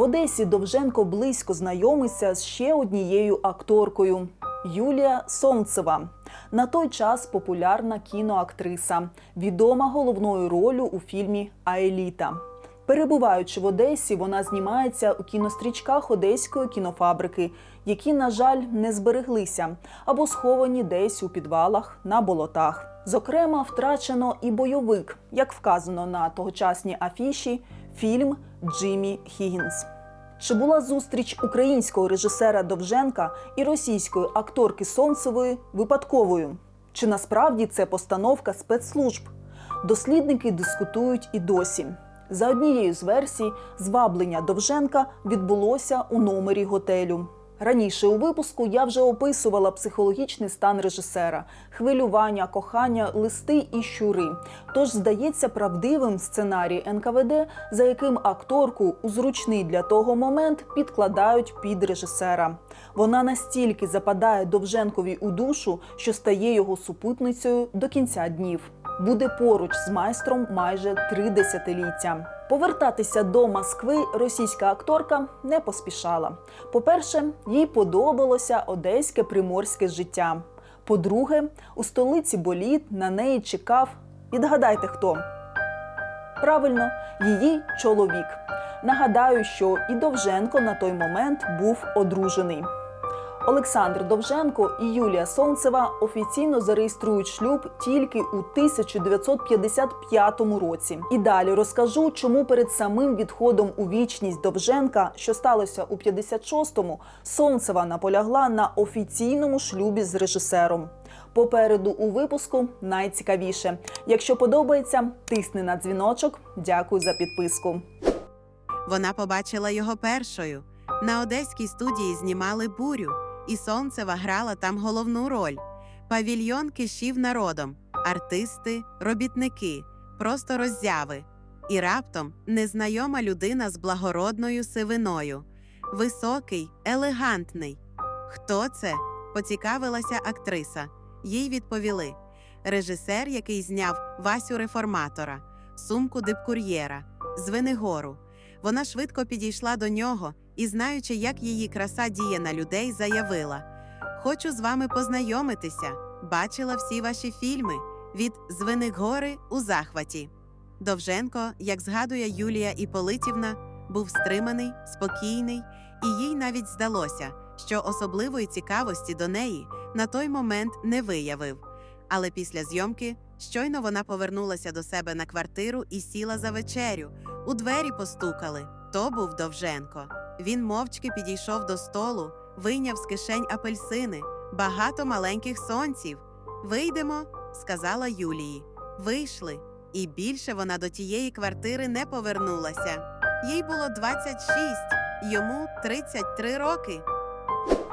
В Одесі Довженко близько знайомиться з ще однією акторкою Юлія Сонцева. На той час популярна кіноактриса, відома головною ролью у фільмі Аеліта. Перебуваючи в Одесі, вона знімається у кінострічках одеської кінофабрики, які, на жаль, не збереглися або сховані десь у підвалах на болотах. Зокрема, втрачено і бойовик, як вказано на тогочасній афіші, фільм Джиммі Хіггінс. Чи була зустріч українського режисера Довженка і російської акторки Сонцевої випадковою? Чи насправді це постановка спецслужб? Дослідники дискутують і досі. За однією з версій, зваблення Довженка відбулося у номері готелю. Раніше у випуску я вже описувала психологічний стан режисера, хвилювання, кохання, листи і щури. Тож здається правдивим сценарій НКВД, за яким акторку у зручний для того момент підкладають під режисера. Вона настільки западає Довженкові у душу, що стає його супутницею до кінця днів. Буде поруч з майстром майже три десятиліття. Повертатися до Москви російська акторка не поспішала. По-перше, їй подобалося одеське приморське життя. По-друге, у столиці боліт на неї чекав. Відгадайте хто? Правильно, її чоловік. Нагадаю, що і Довженко на той момент був одружений. Олександр Довженко і Юлія Сонцева офіційно зареєструють шлюб тільки у 1955 році. І далі розкажу, чому перед самим відходом у вічність Довженка, що сталося у 56-му, Сонцева наполягла на офіційному шлюбі з режисером. Попереду у випуску найцікавіше. Якщо подобається, тисни на дзвіночок. Дякую за підписку. Вона побачила його першою. На одеській студії знімали бурю, і Сонцева грала там головну роль. Павільйон кишів народом, артисти, робітники, просто роззяви. І раптом незнайома людина з благородною сивиною. Високий, елегантний. Хто це? поцікавилася актриса. Їй відповіли: режисер, який зняв Васю реформатора, сумку дипкур'єра, з Венегору. Вона швидко підійшла до нього і, знаючи, як її краса діє на людей, заявила: Хочу з вами познайомитися. Бачила всі ваші фільми від Звенигори у захваті. Довженко, як згадує Юлія Іполитівна, був стриманий, спокійний, і їй навіть здалося, що особливої цікавості до неї на той момент не виявив. Але після зйомки щойно вона повернулася до себе на квартиру і сіла за вечерю. У двері постукали. То був Довженко. Він мовчки підійшов до столу, вийняв з кишень апельсини, багато маленьких сонців. Вийдемо, сказала Юлії. Вийшли, і більше вона до тієї квартири не повернулася. Їй було 26, йому 33 роки.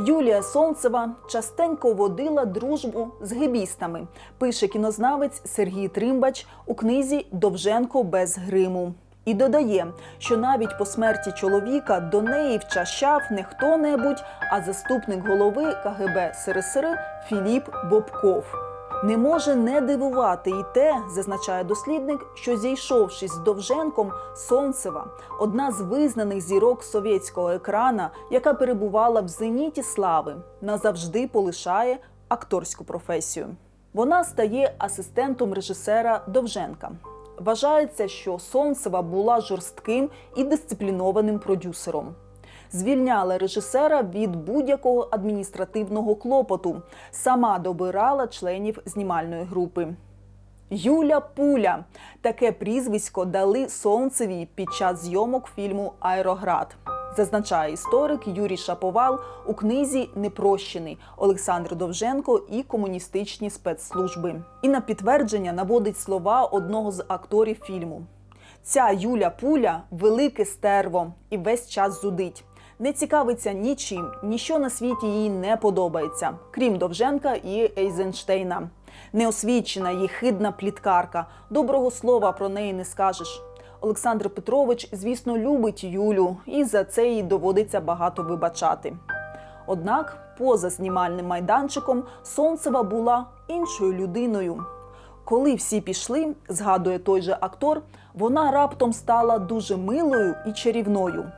Юлія Сонцева частенько водила дружбу з гебістами, пише кінознавець Сергій Тримбач у книзі Довженко без гриму. І додає, що навіть по смерті чоловіка до неї вчащав не хто-небудь, а заступник голови КГБ СРСР Філіп Бобков. Не може не дивувати і те, зазначає дослідник, що зійшовшись з Довженком, Сонцева, одна з визнаних зірок совєтського екрана, яка перебувала в зеніті слави, назавжди полишає акторську професію. Вона стає асистентом режисера Довженка. Вважається, що Сонцева була жорстким і дисциплінованим продюсером. Звільняла режисера від будь-якого адміністративного клопоту. Сама добирала членів знімальної групи. Юля Пуля таке прізвисько дали Сонцевій під час зйомок фільму Аероград. Зазначає історик Юрій Шаповал у книзі Непрощений Олександр Довженко і комуністичні спецслужби. І на підтвердження наводить слова одного з акторів фільму. Ця Юля Пуля велике стерво і весь час зудить. Не цікавиться нічим, ніщо на світі їй не подобається, крім Довженка і Ейзенштейна. Неосвічена і хидна пліткарка. Доброго слова про неї не скажеш. Олександр Петрович, звісно, любить Юлю, і за це їй доводиться багато вибачати. Однак, поза знімальним майданчиком, Сонцева була іншою людиною. Коли всі пішли, згадує той же актор, вона раптом стала дуже милою і чарівною.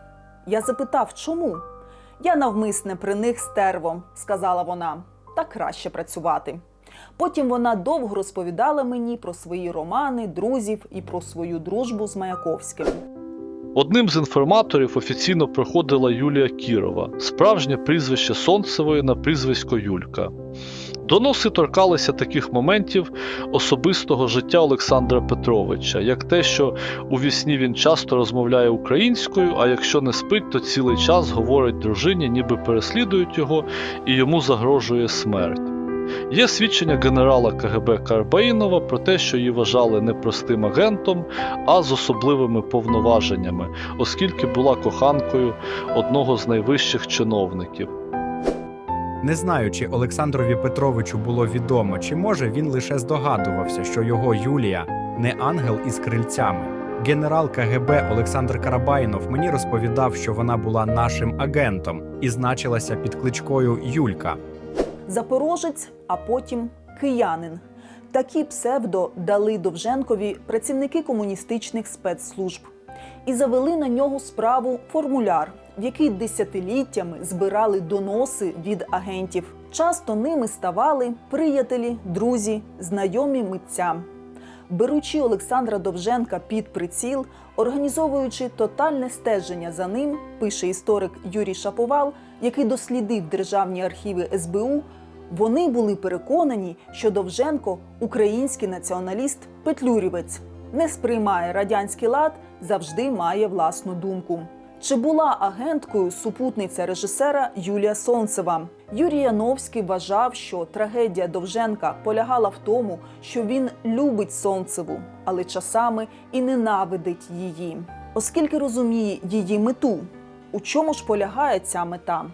Я запитав, чому? Я навмисне при них стервом, сказала вона. Так краще працювати. Потім вона довго розповідала мені про свої романи, друзів і про свою дружбу з Маяковським. Одним з інформаторів офіційно проходила Юлія Кірова, справжнє прізвище Сонцевої на прізвисько Юлька. Доноси торкалися таких моментів особистого життя Олександра Петровича, як те, що у вісні він часто розмовляє українською, а якщо не спить, то цілий час говорить дружині, ніби переслідують його і йому загрожує смерть. Є свідчення генерала КГБ Карбаїнова про те, що її вважали не простим агентом, а з особливими повноваженнями, оскільки була коханкою одного з найвищих чиновників. Не знаю, чи Олександрові Петровичу було відомо, чи може він лише здогадувався, що його Юлія не ангел із крильцями. Генерал КГБ Олександр Карабайнов мені розповідав, що вона була нашим агентом і значилася під кличкою Юлька. Запорожець, а потім киянин. Такі псевдо дали Довженкові працівники комуністичних спецслужб і завели на нього справу формуляр, в який десятиліттями збирали доноси від агентів. Часто ними ставали приятелі, друзі, знайомі митцям. Беручи Олександра Довженка під приціл, організовуючи тотальне стеження за ним, пише історик Юрій Шаповал, який дослідив державні архіви СБУ. Вони були переконані, що Довженко український націоналіст Петлюрівець, не сприймає радянський лад, завжди має власну думку. Чи була агенткою супутниця режисера Юлія Сонцева? Юрій Яновський вважав, що трагедія Довженка полягала в тому, що він любить Сонцеву, але часами і ненавидить її, оскільки розуміє її мету. У чому ж полягає ця мета?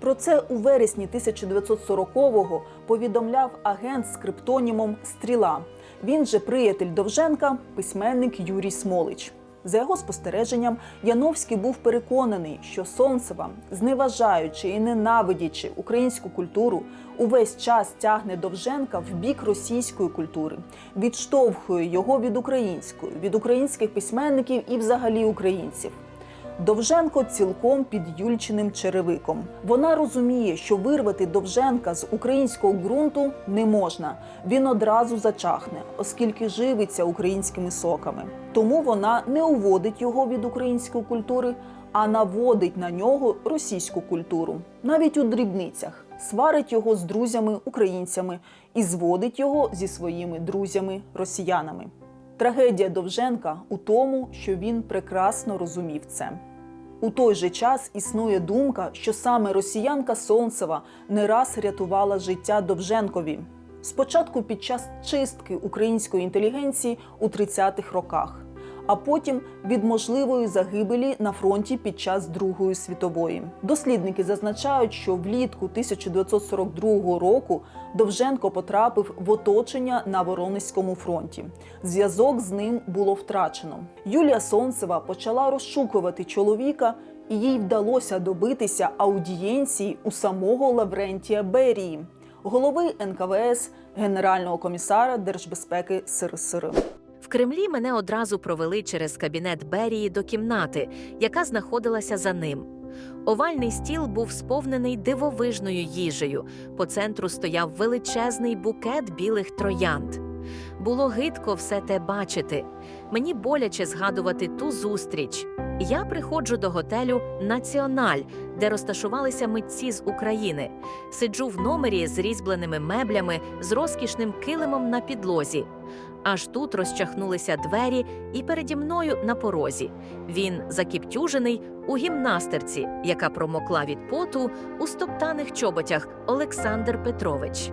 Про це у вересні 1940-го повідомляв агент з криптонімом Стріла. Він же приятель Довженка, письменник Юрій Смолич. За його спостереженням, Яновський був переконаний, що Сонцева, зневажаючи і ненавидячи українську культуру, увесь час тягне Довженка в бік російської культури, відштовхує його від української, від українських письменників і взагалі українців. Довженко цілком під Юльчиним черевиком. Вона розуміє, що вирвати Довженка з українського ґрунту не можна. Він одразу зачахне, оскільки живиться українськими соками. Тому вона не уводить його від української культури, а наводить на нього російську культуру, навіть у дрібницях. Сварить його з друзями-українцями і зводить його зі своїми друзями-росіянами. Трагедія Довженка у тому, що він прекрасно розумів це. У той же час існує думка, що саме росіянка Сонцева не раз рятувала життя Довженкові. Спочатку під час чистки української інтелігенції у 30-х роках, а потім від можливої загибелі на фронті під час Другої світової. Дослідники зазначають, що влітку 1942 року Довженко потрапив в оточення на Воронезькому фронті. Зв'язок з ним було втрачено. Юлія Сонцева почала розшукувати чоловіка, і їй вдалося добитися аудієнції у самого Лаврентія Берії, голови НКВС, генерального комісара Держбезпеки СРСР. В Кремлі мене одразу провели через кабінет Берії до кімнати, яка знаходилася за ним. Овальний стіл був сповнений дивовижною їжею. По центру стояв величезний букет білих троянд. Було гидко все те бачити. Мені боляче згадувати ту зустріч. Я приходжу до готелю Національ, де розташувалися митці з України. Сиджу в номері з різьбленими меблями, з розкішним килимом на підлозі. Аж тут розчахнулися двері, і переді мною на порозі. Він закіптюжений у гімнастерці, яка промокла від поту у стоптаних чоботях Олександр Петрович.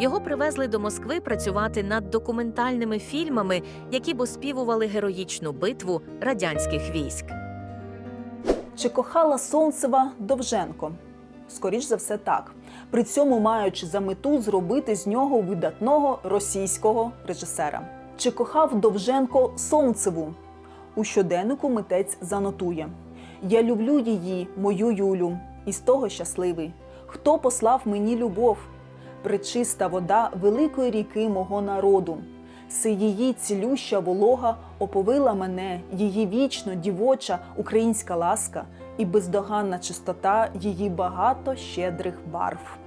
Його привезли до Москви працювати над документальними фільмами, які б оспівували героїчну битву радянських військ. Чи кохала Сонцева Довженко? Скоріш за все, так. При цьому маючи за мету зробити з нього видатного російського режисера. Чи кохав Довженко Сонцеву? У щоденнику митець занотує: Я люблю її, мою Юлю, і з того щасливий. Хто послав мені любов? Пречиста вода великої ріки мого народу. Си її цілюща волога оповила мене, її вічно дівоча українська ласка, і бездоганна чистота її багато щедрих барв.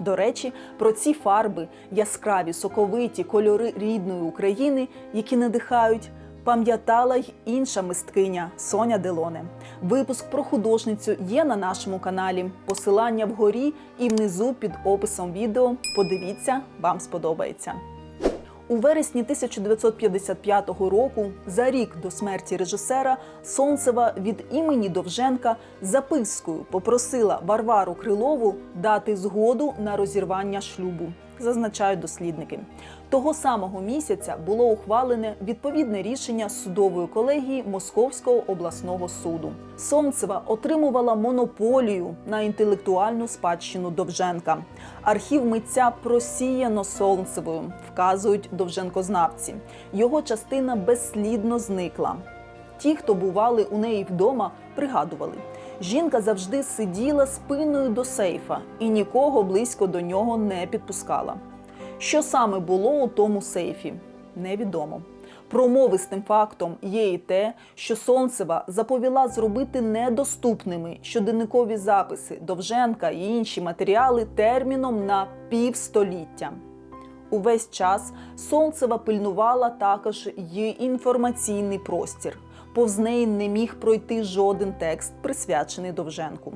До речі, про ці фарби, яскраві, соковиті кольори рідної України, які надихають, пам'ятала й інша мисткиня Соня Делоне. Випуск про художницю є на нашому каналі. Посилання вгорі і внизу під описом відео. Подивіться, вам сподобається. У вересні 1955 року, за рік до смерті режисера, Сонцева від імені Довженка запискою попросила Варвару Крилову дати згоду на розірвання шлюбу, зазначають дослідники. Того самого місяця було ухвалене відповідне рішення судової колегії Московського обласного суду. Сонцева отримувала монополію на інтелектуальну спадщину Довженка. Архів митця просіяно Сонцевою, вказують довженкознавці. Його частина безслідно зникла. Ті, хто бували у неї вдома, пригадували. Жінка завжди сиділа спиною до сейфа і нікого близько до нього не підпускала. Що саме було у тому сейфі, невідомо. Промовистим фактом є і те, що Сонцева заповіла зробити недоступними щоденникові записи Довженка і інші матеріали терміном на півстоліття. Увесь час Сонцева пильнувала також й інформаційний простір. Повз неї не міг пройти жоден текст, присвячений Довженку.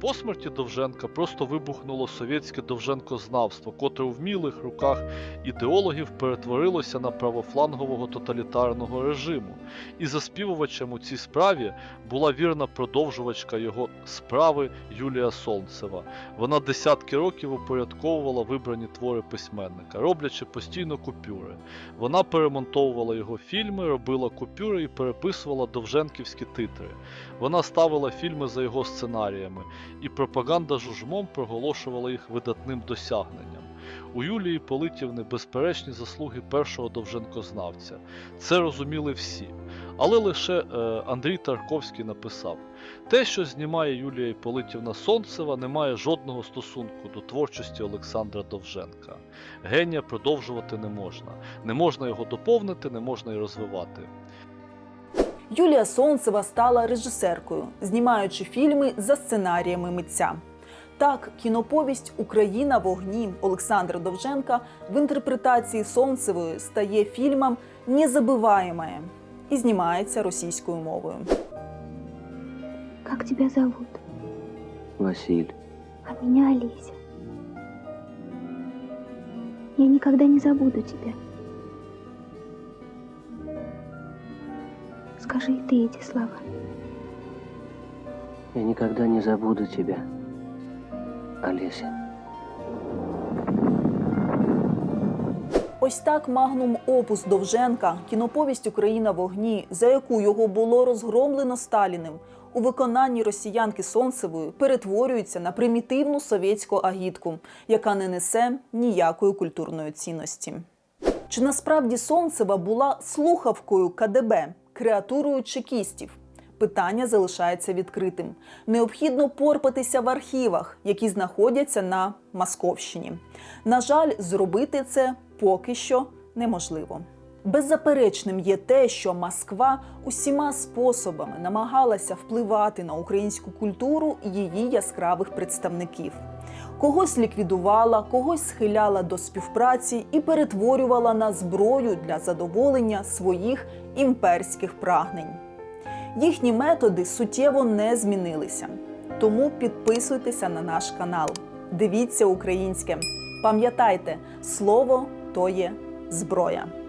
По смерті Довженка просто вибухнуло совєтське довженкознавство, котре у вмілих руках ідеологів перетворилося на правофлангового тоталітарного режиму. І заспівувачем у цій справі була вірна продовжувачка його справи Юлія Солнцева. Вона десятки років упорядковувала вибрані твори письменника, роблячи постійно купюри. Вона перемонтовувала його фільми, робила купюри і переписувала довженківські титри. Вона ставила фільми за його сценаріями, і пропаганда жужмом проголошувала їх видатним досягненням. У Юлії Политівни безперечні заслуги першого довженкознавця. Це розуміли всі. Але лише е, Андрій Тарковський написав: те, що знімає Юлія Іполитівна Сонцева, не має жодного стосунку до творчості Олександра Довженка. Генія продовжувати не можна. Не можна його доповнити, не можна й розвивати. Юлія Сонцева стала режисеркою, знімаючи фільми за сценаріями митця. Так, кіноповість Україна в огні Олександра Довженка в інтерпретації Сонцевої стає фільмом «Незабиваєме» і знімається російською мовою. Как тебя зовут? Василь, А меня Олеся. Я никогда не забуду тебя. Скажи и ты эти слова. я никогда не забуду тебя, Олеся. Ось так магнум опус Довженка, кіноповість Україна в огні, за яку його було розгромлено Сталіним, у виконанні росіянки Сонцевої перетворюється на примітивну совєтську агітку, яка не несе ніякої культурної цінності. Чи насправді Сонцева була слухавкою КДБ, креатурою чекістів? Питання залишається відкритим. Необхідно порпатися в архівах, які знаходяться на Московщині. На жаль, зробити це поки що неможливо. Беззаперечним є те, що Москва усіма способами намагалася впливати на українську культуру її яскравих представників. Когось ліквідувала, когось схиляла до співпраці і перетворювала на зброю для задоволення своїх імперських прагнень. Їхні методи суттєво не змінилися. Тому підписуйтеся на наш канал. Дивіться українське. Пам'ятайте, слово то є зброя.